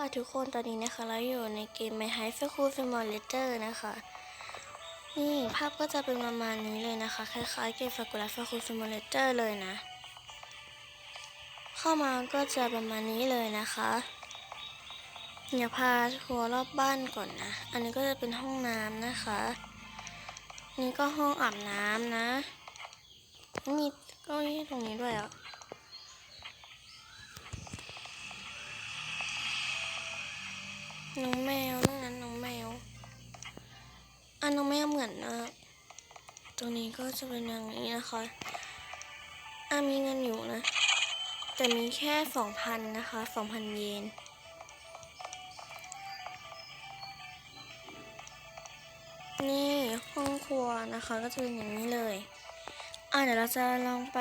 ค่ะทุกคนตอนนี้นะคะ เราอยู่ในเกม My High School Simulator นะคะ นี่ภาพก็จะเป็นประมาณนี้เลยนะคะ คล้ายๆเกม Sakura School Simulator เลยนะ เข้ามาก็จะประมาณนี้เลยนะคะเดี๋ยวพาทัวร์รอบบ้านก่อนนะ อันนี้ก็จะเป็นห้องน้ำนะคะ นี่ก็ห้องอาบน้ำนะ มีเก็อี้ตรงนี้ด้วยอะ น้องแมวนั่นนั้นน้องแมวอันน้องแมวเหมือนนะตรงนี้ก็จะเป็นอย่างนี้นะคะอะมีเงินอยู่นะ แต่มีแค่สองพันนะคะสองพันเยนนี่ห้องครัวนะคะก็จะเป็นอย่างนี้เลย อะเดี๋ยวเราจะลองไป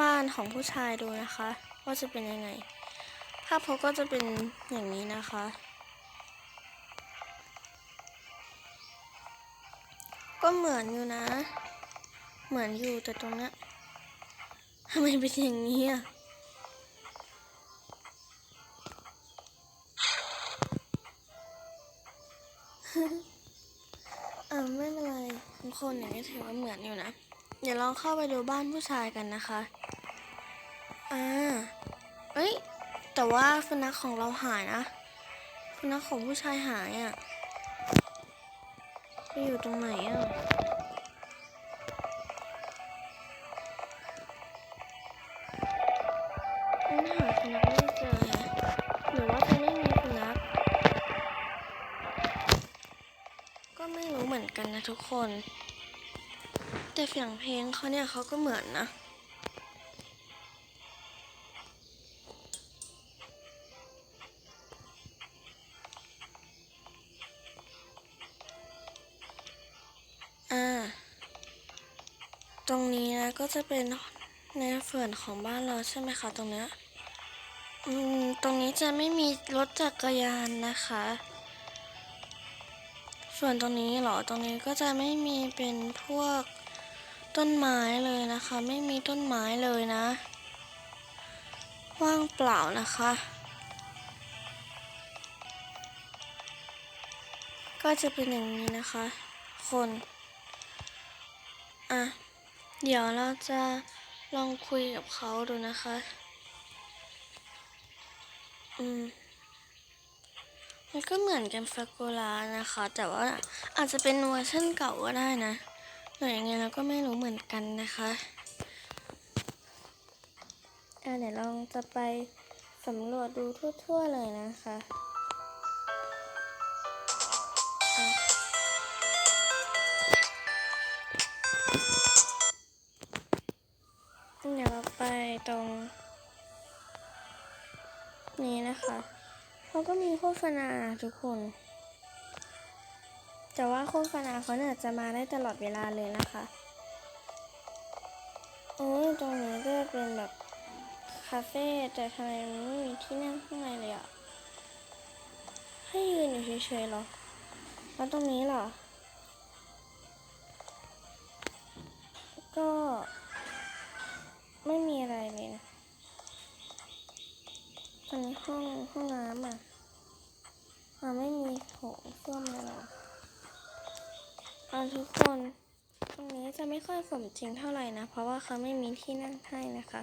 บ้านของผู้ชายดูนะคะ ว่าจะเป็นยังไงาพเขาก็จะเป็นอย่างนี้นะคะ ก็เหมือนอยู่นะ เหมือนอยู่แต่ตรงเนี้ยทำไมเป็นอย่างนี้อะอ่าไม่เป็นไรทุกคนอย่างนี้ถือว่าเหมือนอยู่นะ เดี๋ยวเราเข้าไปดูบ้านผู้ชายกันนะคะ อ่า เอ้ย แต่ว่าสุนัขของเราหายนะสุนัขของผู้ชายหายอะ่ะไปอยู่ตรงไหนอะ่ะมันหาสุนัขไม่เจอแฮะหรือว่าจะไม่มีสุนัขก็ไม่รู้เหมือนกันนะทุกคน แต่เสียงเพลงเขาเนี่ยเขาก็เหมือนนะ อ่า ตรงนี้นะก็จะเป็นในส่วนของบ้านเราใช่ไหมคะตรงเนี้ยอืมตรงนี้จะไม่มีรถจักรยานนะคะ ส่วนตรงนี้เหรอตรงนี้ก็จะไม่มีเป็นพวกต้นไม้เลยนะคะ ไม่มีต้นไม้เลยนะ ว่างเปล่านะคะ ก็จะเป็นอย่างนี้นะคะ คน อะ เดี๋ยวเราจะลองคุยกับเขาดูนะคะ อืม มันก็เหมือนกันฟาโกลานะคะ แต่ว่าอาจจะเป็นเวอร์ชันเก่าก็ได้นะหรือยังไงเราก็ไม่รู้เหมือนกันนะคะอะเดี๋ยวลองจะไปสำรวจดูทั่ว ๆ เลยนะคะ เดี๋ยวเราไปตรง นี้นะคะเขาก็มีโฆษณาทุกคน แต่ว่าโฆษณาเขาเนี่ยจะมาได้ตลอดเวลาเลยนะคะโอ้ยตรงนี้ก็เป็นแบบคาเฟ่แต่ทำไมมันไม่มีที่นั่งข้างในเลยอะให้ยืนอยู่เฉยๆหรอแล้วตรงนี้หรอ ห้องห้องน้ำอะอ่าไม่มีโถส้วมเลยหรออ่าทุกคนตรงนี้จะไม่ค่อยสมจริงเท่าไหร่นะ เพราะว่าเขาไม่มีที่นั่งให้นะคะ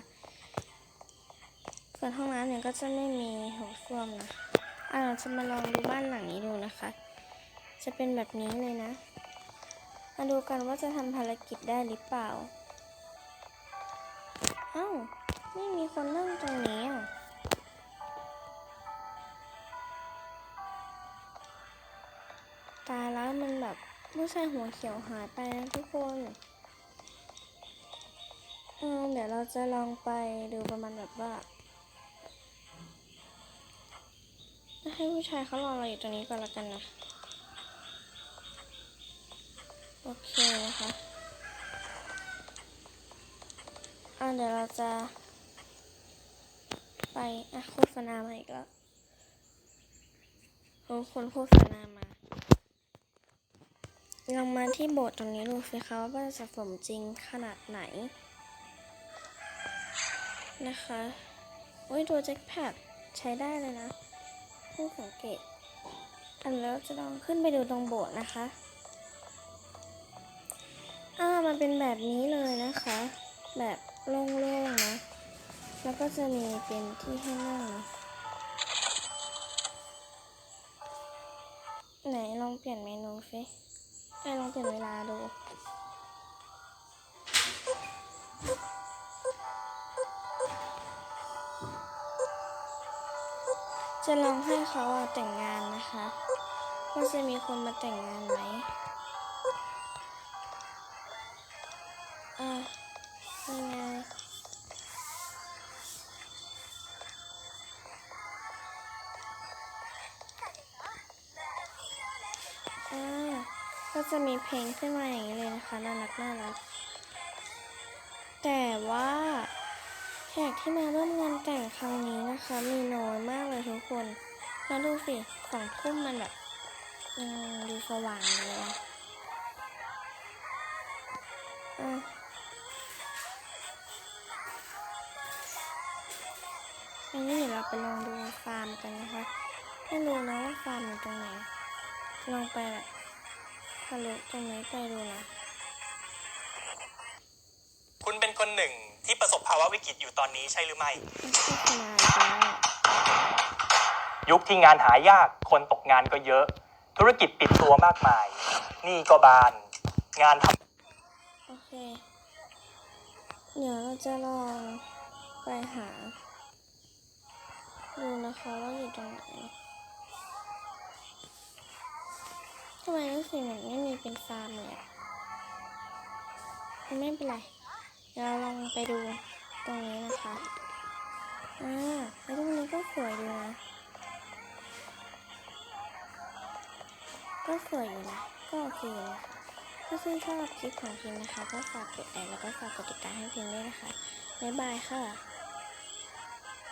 ส่วนห้องน้ำเนี่ยก็จะไม่มีโถส้วมนะอ่าเราจะมาลองดูบ้านหลังนี้ดูนะคะ จะเป็นแบบนี้เลยนะ มาดูกันว่าจะทำภารกิจได้หรือเปล่า เอ้า ไม่มีคนนั่งตรงนี้อะ ตายแล้วมันแบบผู้ชายหัวเขียวหายไปนะทุกคนอืมเดี๋ยวเราจะลองไปดูประมาณแบบว่าให้ผู้ชายเขารอเราอยู่ตรงนี้ก่อนละกันนะ โอเคนะคะอะเดี๋ยวเราจะ ไปอะโฆษณามาอีกแล้วโอ้คนโฆษณามา ลองมาที่โบสถ์ตรงนี้ดูสิคะว่าจะสมจริงขนาดไหน นะคะโอ้ยตัวแจ็คแพดใช้ได้เลยนะพิ่งสังเกต อันแล้วจะลองขึ้นไปดูตรงโบสถ์นะคะอ่ามันเป็นแบบนี้เลยนะคะ แบบโล่งๆนะ แล้วก็จะมีเป็นที่ให้นั่งนะไหนลองเปลี่ยนเมนูสิ ไอ้ลองเปลี่ยนเวลาดูจะลองให้เขาแต่งงานนะคะ ว่าจะมีคนมาแต่งงานไหมอะยังไง จะมีเพลงขึ้นมาอย่างนี้เลยนะคะน่ารักน่ารัก แต่ว่าแขกที่มาร่วมงานแต่งครั้งนี้นะคะ มีน้อยมากเลยทุกคนแล้วดูสิสองทุ่มมันแบบดูสว่างเลยอะอันนี้เดี๋ยวเราไปลองดูฟาร์มกันนะคะ ไม่รู้นะว่าฟาร์มอยู่ตรงไหน ลองไปแบบ ทะลุตรงนี้ไปดูนะ คุณเป็นคนหนึ่งที่ประสบภาวะวิกฤตอยู่ตอนนี้ใช่หรือไม่มันโฆษณาอีกแล้วยุคที่งานหายากคนตกงานก็เยอะ ธุรกิจปิดตัวมากมายหนี่ก็บาน งานทำโอเค เดี๋ยวเราจะลองไปหา ดูนะคะว่าอยู่ตรงไหนำไมรู้สึกเหมือนไม่มีเป็นฟาร์มเลยไม่เป็นไร เดี๋ยวเราลองไปดูตรงนี้นะคะอ่าไอ้ตรงนี้ก็สวยดีนะ ก็สวยอยู่นะ ก็โอเคอยู่นะถ้าชื่นชอบคลิปของพิมนะคะ ก็ฝากกดไลค์แล้วก็ฝากกดติดตามให้พิมด้วยนะคะ บ๊ายบายค่ะ